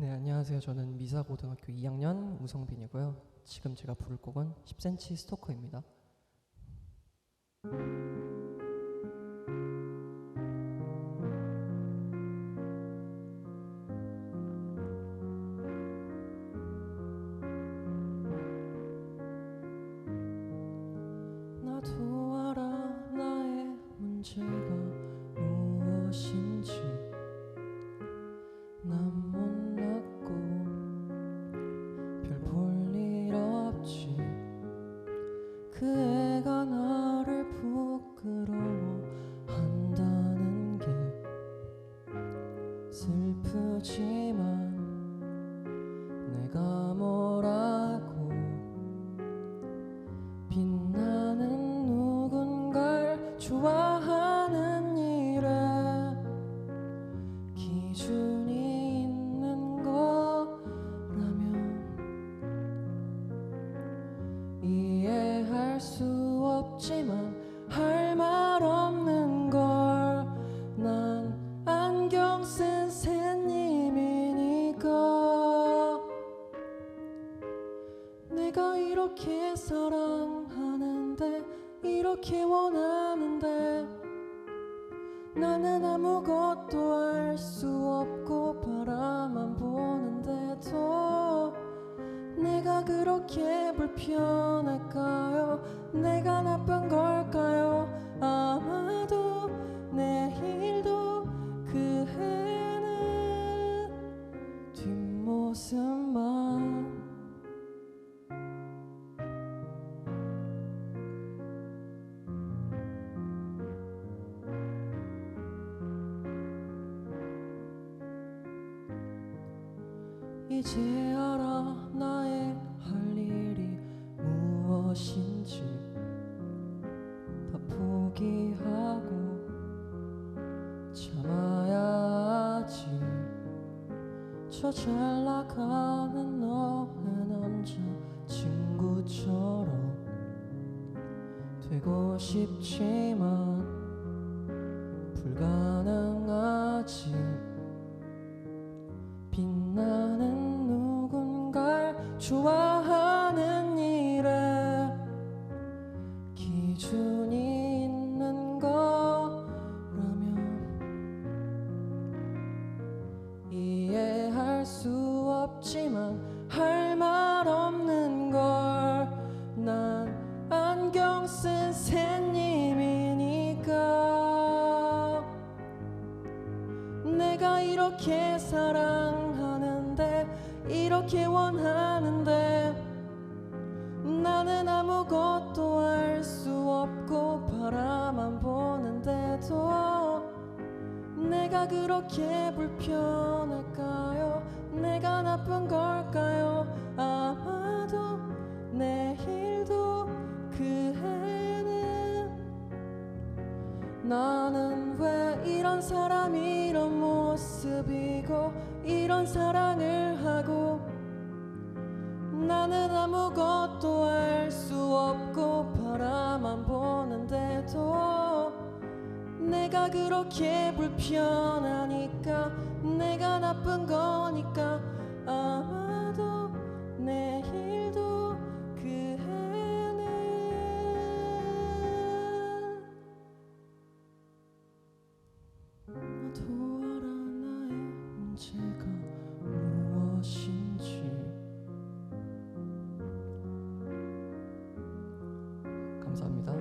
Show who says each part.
Speaker 1: 네, 안녕하세요. 저는 미사고등학교 2학년 우성빈이고요. 지금 제가 부를 곡은 10cm 스토커입니다. 나도 알아 나의 문제 그 애가 나를 부끄러워한다는 게 슬프지만 내가 뭐라 내가 이렇게 사랑하는데 이렇게 원하는데 나는 아무것도 알 수 없고 바라만 보는데도 내가 그렇게 불편할까요? 내가 나쁜 걸까요? 아마도 이제 알아 나의 할 일이 무엇인지 다 포기하고 참아야 하지. 저 잘 나가는 너의 남자 친구처럼 되고 싶지만 불가능하지 좋아하는 일에 기준이 있는 거라면 이해할 수 없지만 할 말 없는 걸 난 안경 쓴 새님이니까 내가 이렇게 사랑하는데 이렇게 원하는데 나는 아무것도 알 수 없고 바라만 보는데도 내가 그렇게 불편할까요? 내가 나쁜 걸까요? 아마도 내일도 그 해는 나는 왜 이런 사람이 이런 모습이고 이런 사랑을 나는 아무것도 알 수 없고 바라만 보는데도 내가 그렇게 불편하니까 내가 나쁜 거니까 감사합니다.